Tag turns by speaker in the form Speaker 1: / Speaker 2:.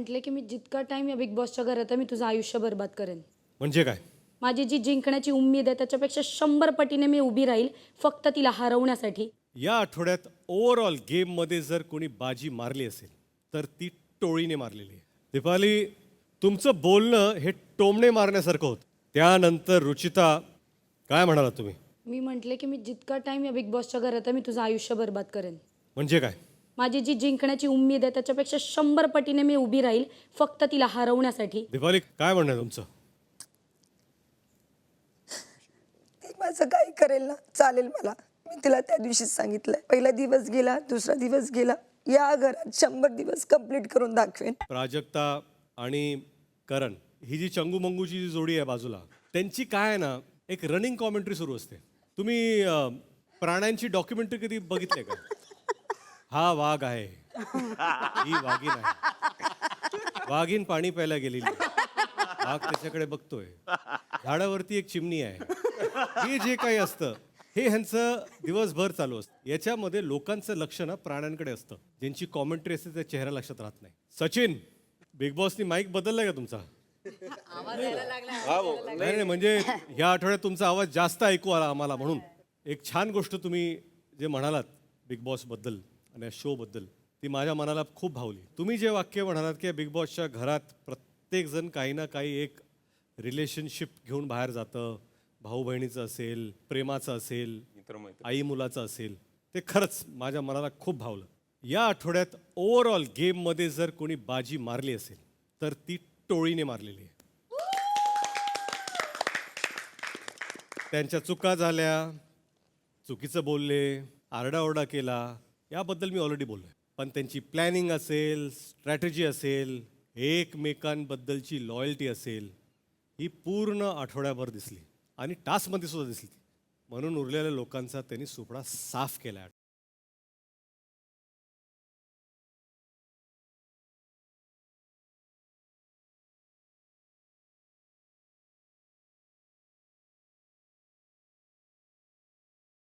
Speaker 1: म्हटले की मी जितका टाइम या बिग बॉसच्या घरात आहे मी तुझं आयुष्य बर्बाद करेन.
Speaker 2: म्हणजे काय?
Speaker 1: माझी जी जिंकण्याची उम्मीद आहे त्याच्यापेक्षा शंभर पटीने मी उभी राहील फक्त तिला हरवण्यासाठी.
Speaker 2: या आठवड्यात ओव्हरऑल गेममध्ये जर कोणी बाजी मारली असेल तर ती टोळीने मारलेली आहे. दीपाली तुमचं बोलणं हे टोमणे मारण्यासारखं होतं. त्यानंतर रुचिता काय म्हणालात तुम्ही?
Speaker 1: मी म्हटले की मी जितका टाइम या बिग बॉसच्या घरात आहे मी तुझं आयुष्य बर्बाद करेन.
Speaker 2: म्हणजे काय?
Speaker 1: माझी जी जिंकण्याची उम्मीद आहे त्याच्यापेक्षा शंभर पटीने मी उभी राहील फक्त तिला हरवण्यासाठी.
Speaker 2: दीपाली काय म्हणणं आहे तुमचं?
Speaker 3: ती माझं काही करेल ना चालेल मला. मी तिला त्या दिवशीच सांगितलंय. पहिला दिवस गेला दुसरा दिवस गेला. या घरात शंभर दिवस कंप्लीट करून दाखवेन.
Speaker 2: प्राजक्ता आणि करण ही जी चंगूमंगूची जी जोडी आहे बाजूला त्यांची काय आहे ना एक रनिंग कॉमेंट्री सुरू असते. तुम्ही अं, प्राण्यांची डॉक्युमेंटरी कधी बघितली का? हा वाघ आहे. ही वाघीन आहे. वाघीन पाणी प्यायला गेलेली वाघ त्याच्याकडे बघतोय. झाडावरती एक चिमणी आहे. हे जे काही असतं हे ह्यांचं दिवसभर चालू असतं. याच्यामध्ये लोकांचं लक्ष ना प्राण्यांकडे असतं. ज्यांची कॉमेंट्री असते त्या चेहरा लक्षात राहत नाही. सचिन बिग बॉसनी माईक बदललाय का तुमचा? नाही नाही म्हणजे या आठवड्यात तुमचा आवाज जास्त ऐकू आला आम्हाला म्हणून. एक छान गोष्ट तुम्ही जे म्हणालात बिग बॉसबद्दल. आणि या शो बद्दल. ती माझ्या मनाला खूप भावली. तुम्ही जे वाक्य म्हणालात की बिग बॉसच्या घरात प्रत्येक जण काही ना काही एक रिलेशनशिप घेऊन बाहेर जातं. भाऊ बहिणीचं असेल प्रेमाचं असेल आई मुलाचं असेल. ते खरंच माझ्या मनाला खूप भावलं. या आठवड्यात ओव्हरऑल गेममध्ये जर कोणी बाजी मारली असेल तर ती टोळीने मारलेली आहे. त्यांच्या चुका झाल्या चुकीचं बोलले आरडाओरडा केला याबद्दल मी ऑलरेडी बोललो आहे पण त्यांची प्लॅनिंग असेल स्ट्रॅटेजी असेल एकमेकांबद्दलची लॉयल्टी असेल ही पूर्ण आठवड्याभर दिसली. आणि टास्कमध्ये सुद्धा दिसली म्हणून उरलेल्या लोकांचा त्यांनी सुपडा साफ केला